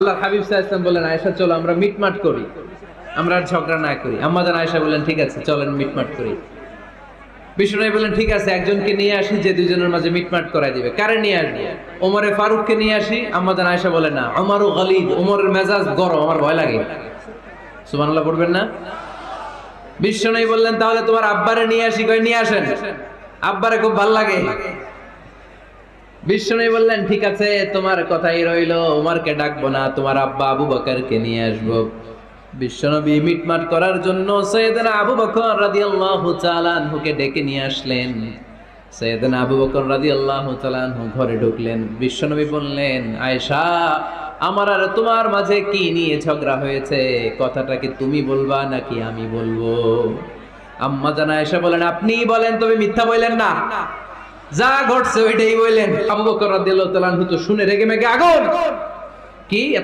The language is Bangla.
আল্লাহ হাবিব সাল্লাম বলেন, আয়েশা, চলো, আমরা মিটমাট করি। আমরা আর ঝগড়া না করি। আম্মাজান আয়েশা বললেন, ঠিক আছে, চলেন মিটমাট করি। ঠিক আছে, একজনকে নিয়ে আসি, যে দুজনের মাঝে মিটমাট করাই দিবে। কারে নিয়ে ওমরে ফারুককে নিয়ে আসি। আয়েশা বলে, না, আমারও ওমরের মেজাজ গরম, আমার ভয় লাগে। সুবহানাল্লাহ পড়বেন না? বিষ্ণু বললেন, তাহলে তোমার আব্বারে নিয়ে আসি। কই নিয়ে আসেন। আব্বারে খুব ভালো লাগে। বিষ্ণু বললেন, ঠিক আছে, তোমার কথাই রইল, উমারকে ডাকবো না, তোমার আব্বা আবু বকরকে নিয়ে আসব। বিশ্বনবী মিটমাট করার জন্য সৈয়দনা আবু বকর রাদিয়াল্লাহু তাআলা আনহুকে ডেকে নিয়ে আসলেন। সৈয়দনা আবু বকর রাদিয়াল্লাহু তাআলা আনহু ঘরে ঢুকলেন। বিশ্বনবী বললেন, আয়েশা, আমার আর তোমার মাঝে কি নিয়ে ঝগড়া হয়েছে? কথাটা কি তুমি বলবা নাকি আমি বলব? আম্মা জানা আয়েশা বলেন আপনিই বলেন, তবে মিথ্যা বললেন না। যা ঘটছে ওইটাই বললেন আবু বকর রাদিয়াল্লাহু তাআলা তো শুনে রেগে মেগে আগুন। কি?